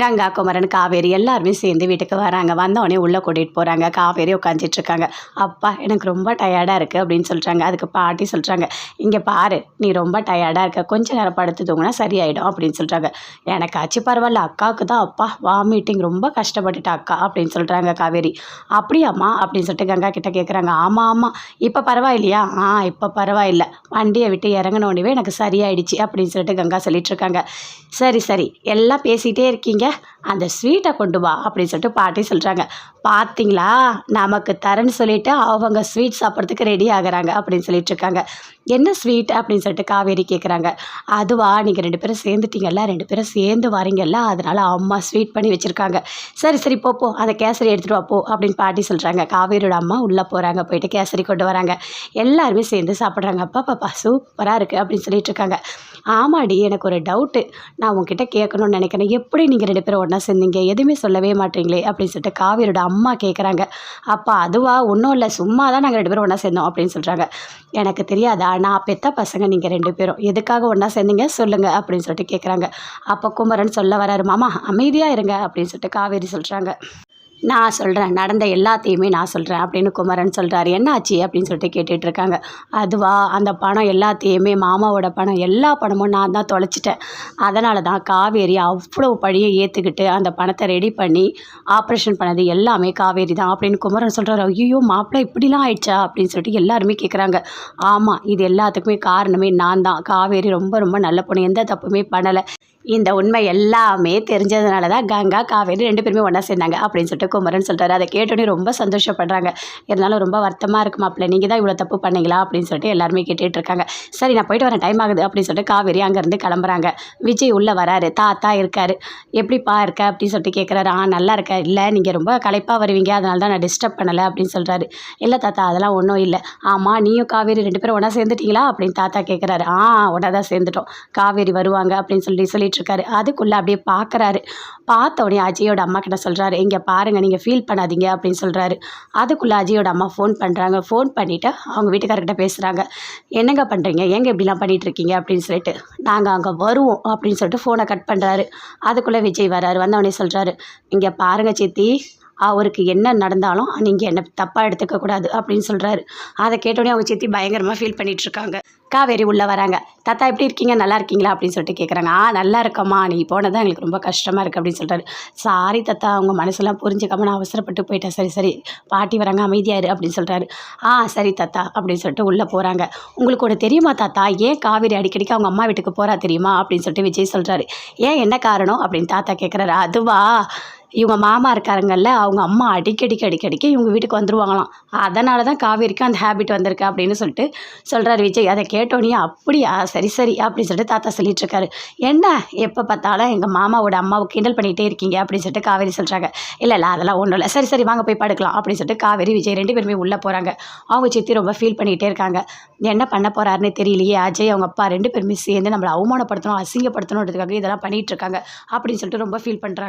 கங்கா குமரன் காவேரி எல்லாருமே சேர்ந்து வீட்டுக்கு வராங்க. வந்தவொடனே உள்ளே கூட்டிகிட்டு போகிறாங்க காவேரி உட்காந்துட்டு இருக்காங்க. அப்பா எனக்கு ரொம்ப டயர்டாக இருக்குது அப்படின்னு சொல்கிறாங்க அதுக்கு பாட்டி சொல்கிறாங்க இங்கே பாரு நீ ரொம்ப டயர்டாக இருக்க. கொஞ்ச நேரம் படுத்து தூங்கினா சரியாயிடும் அப்படின்னு சொல்கிறாங்க எனக்காச்சு பரவாயில்ல அக்காவுக்கு தான் அப்பா வாமிட்டிங் ரொம்ப கஷ்டப்பட்டுட்டா அக்கா அப்படின்னு சொல்கிறாங்க காவேரி. அப்படியாம்மா அப்படின்னு சொல்லிட்டு கங்கா கிட்டே கேட்குறாங்க ஆமாம் ஆமாம் இப்போ பரவாயில்லையா? ஆ இப்போ பரவாயில்ல. வண்டியை விட்டு இறங்கின உடனே எனக்கு சரியாயிடுச்சு அப்படின்னு சொல்லிட்டு கங்கா சொல்லிட்டு இருக்காங்க. சரி சரி எல்லாம் பேசிகிட்டே இருக்கீங்க. அந்த ஸ்வீட்டை கொண்டு வா அப்படின்னு சொல்லிட்டு பாட்டி சொல்கிறாங்க பார்த்தீங்களா நமக்கு தரேன்னு சொல்லிட்டு அவங்க ஸ்வீட் சாப்பிட்றதுக்கு ரெடி ஆகுறாங்க அப்படின்னு சொல்லிட்டு இருக்காங்க. என்ன ஸ்வீட் அப்படின்னு சொல்லிட்டு காவேரி கேட்குறாங்க அதுவா? நீங்கள் ரெண்டு பேரும் சேர்ந்துட்டீங்கல்ல? ரெண்டு பேரும் சேர்ந்து வரீங்கல்ல? அதனால் அம்மா ஸ்வீட் பண்ணி வச்சுருக்காங்க. சரி சரி போ போ. அந்த கேசரி எடுத்துகிட்டு வா போ அப்படின்னு பாட்டி சொல்கிறாங்க காவேரியோட அம்மா உள்ளே போகிறாங்க போயிட்டு கேசரி கொண்டு வராங்க. எல்லாருமே சேர்ந்து சாப்பிட்றாங்க. அப்பா பாப்பா சூப்பராக இருக்குது அப்படின்னு சொல்லிட்டு இருக்காங்க. ஆமாடி எனக்கு ஒரு டவுட்டு நான் உங்ககிட்ட கேட்கணும்னு நினைக்கிறேன். எப்படி நீங்கள் ரெண்டு பேரும் ஒன்றா சேர்ந்தீங்க? எதுவுமே சொல்லவே மாட்டீங்களே? அப்படின்னு சொல்லிட்டு காவேரியோட அம்மா கேட்குறாங்க அப்பா அதுவா? ஒன்றும் இல்லை. சும்மா தான் நாங்கள் ரெண்டு பேரும் ஒன்றா சேர்ந்தோம் அப்படின்னு சொல்கிறாங்க எனக்கு தெரியாதா? நான் பெத்த பசங்க நீங்கள் ரெண்டு பேரும். எதுக்காக ஒன்றா சேர்ந்தீங்க? சொல்லுங்கள் அப்படின்னு சொல்லிட்டு கேட்குறாங்க அப்போ குமரன் சொல்ல வராரு மாமா அமைதியாக இருங்க. அப்படின்னு சொல்லிட்டு காவேரி சொல்கிறாங்க நான் சொல்கிறேன் நடந்த எல்லாத்தையுமே நான் சொல்கிறேன் அப்படின்னு குமரன் சொல்கிறாரு என்னாச்சு அப்படின்னு சொல்லிட்டு கேட்டுட்ருக்காங்க அதுவா அந்த பணம் எல்லாத்தையுமே மாமாவோட பணம் எல்லா பணமும் நான் தான் தொலைச்சிட்டேன். அதனால தான் காவேரி அவ்வளோ பழியை ஏற்றுக்கிட்டு அந்த பணத்தை ரெடி பண்ணி ஆப்ரேஷன் பண்ணது எல்லாமே காவேரி தான் அப்படின்னு குமரன் சொல்கிறாரு ஐயோ மாப்பிள்ளை இப்படிலாம் ஆயிடுச்சா அப்படின்னு சொல்லிட்டு எல்லாருமே கேட்குறாங்க ஆமாம் இது எல்லாத்துக்குமே காரணமே நான் தான். காவேரி ரொம்ப ரொம்ப நல்ல பொண்ணு. எந்த தப்புமே பண்ணலை. இந்த உண்மை எல்லாமே தெரிஞ்சதுனால தான் கங்கா காவேரி ரெண்டு பேருமே ஒன்றா சேர்ந்தாங்க அப்படின்னு சொல்லிட்டு குமரன் சொல்கிறாரு அதை கேட்டோன்னே ரொம்ப சந்தோஷப்படுறாங்க. இருந்தாலும் ரொம்ப வருத்தமாக இருக்கு மாப்பிள்ளை நீங்கள் தான் இவ்வளோ தப்பு பண்ணீங்களா? அப்படின்னு சொல்லிட்டு எல்லாருமே கேட்டுட்டு இருக்காங்க. சரி நான் போயிட்டு வரேன். டைம் ஆகுது அப்படின்னு சொல்லிட்டு காவேரி அங்கேருந்து கிளம்புறாங்க. விஜய் உள்ளே வராரு. தாத்தா இருக்காரு. எப்படிப்பா இருக்க? அப்படின்னு சொல்லிட்டு கேட்குறாரு ஆ நல்லா இருக்க இல்லை நீங்கள் ரொம்ப களைப்பாக வருவீங்க. அதனால தான் நான் டிஸ்டர்ப் பண்ணலை. அப்படின்னு சொல்கிறாரு இல்லை தாத்தா அதெல்லாம் ஒன்றும் இல்லை. ஆமாம் நீயும் காவேரி ரெண்டு பேரும் ஒன்றா சேர்ந்துட்டீங்களா? அப்படின்னு தாத்தா கேட்குறாரு ஆ ஒன்றா தான் சேர்ந்துட்டோம். காவேரி வருவாங்க. அப்படின்னு சொல்லி சொல்லிட்டு இருக்காரு அதுக்குள்ளே அப்படியே பார்க்குறாரு பார்த்த உடனே அஜயோட அம்மா கிட்ட சொல்கிறாரு இங்கே பாருங்கள் நீங்கள் ஃபீல் பண்ணாதீங்க அப்படின்னு சொல்கிறாரு அதுக்குள்ளே அஜயோட அம்மா ஃபோன் பண்ணுறாங்க ஃபோன் பண்ணிவிட்டு அவங்க வீட்டுக்காரர்கிட்ட பேசுகிறாங்க என்னங்க பண்ணுறீங்க எங்கே இப்படிலாம் பண்ணிகிட்ருக்கீங்க அப்படின்னு சொல்லிட்டு நாங்கள் அங்கே வருவோம் அப்படின்னு சொல்லிட்டு ஃபோனை கட் பண்ணுறாரு அதுக்குள்ளே விஜய் வராரு வந்தவொடனே சொல்கிறாரு இங்கே பாருங்கள் சித்தி அவருக்கு என்ன நடந்தாலும் நீங்கள் என்ன தப்பாக எடுத்துக்கக்கூடாது அப்படின்னு சொல்கிறாரு அதை கேட்டோடனே அவங்க சித்தி பயங்கரமாக ஃபீல் பண்ணிகிட்ருக்காங்க இருக்காங்க காவேரி உள்ளே வராங்க. தாத்தா எப்படி இருக்கீங்க? நல்லா இருக்கீங்களா? அப்படின்னு சொல்லிட்டு கேட்குறாங்க ஆ நல்லா இருக்கம்மா. நீ போனதான் எங்களுக்கு ரொம்ப கஷ்டமாக இருக்குது அப்படின்னு சொல்கிறாரு சாரி தாத்தா அவங்க மனசெல்லாம் புரிஞ்சுக்காம நான் அவசரப்பட்டு போயிட்டேன். சரி சரி. பாட்டி வராங்க அமைதியாரு அப்படின்னு சொல்கிறாரு ஆ சரி தாத்தா அப்படின்னு சொல்லிட்டு உள்ளே போகிறாங்க உங்களுக்கு ஒன்று தெரியுமா தாத்தா? ஏன் காவேரி அடிக்கடிக்கு அவங்க அம்மா வீட்டுக்கு போகிறா தெரியுமா? அப்படின்னு சொல்லிட்டு விஜய் சொல்கிறாரு ஏன் என்ன காரணம்? அப்படின்னு தாத்தா கேட்குறாரு அதுவா? இவங்க மாமா இருக்காருங்கல்ல அவங்க அம்மா அடிக்கடிக்கு அடிக்கடிக்கு இவங்க வீட்டுக்கு வந்துருவாங்களாம். அதனால தான் காவேரிக்கு அந்த ஹேபிட் வந்திருக்கு அப்படின்னு சொல்லிட்டு சொல்கிறாரு விஜய். அதை கேட்டோன்னே அப்படியா? சரி சரி அப்படின்னு சொல்லிட்டு தாத்தா சொல்லிட்டு இருக்காரு என்ன? எப்போ பார்த்தாலும் எங்கள் மாமாவோட அம்மாவை கிண்டல் பண்ணிகிட்டே இருக்கீங்க அப்படின்னு சொல்லிட்டு காவேரி சொல்கிறாங்க இல்லை இல்லை அதெல்லாம் ஒன்றும் இல்லை. சரி சரி வாங்க போய் படுக்கலாம் அப்படின்னு சொல்லிட்டு காவேரி விஜய் ரெண்டு பேருமே உள்ளே போகிறாங்க அவங்க சித்தி ரொம்ப ஃபீல் பண்ணிகிட்டே இருக்காங்க. என்ன பண்ண போகிறாருன்னு தெரியலையே அஜய் அவங்க அப்பா ரெண்டு பேருமே சேர்ந்து நம்மளை அவமானப்படுத்தணும் அசிங்கப்படுத்தணுன்றதுக்காக இதெல்லாம் பண்ணிகிட்டு இருக்காங்க அப்படின்னு சொல்லிட்டு ரொம்ப ஃபீல் பண்ணுறாங்க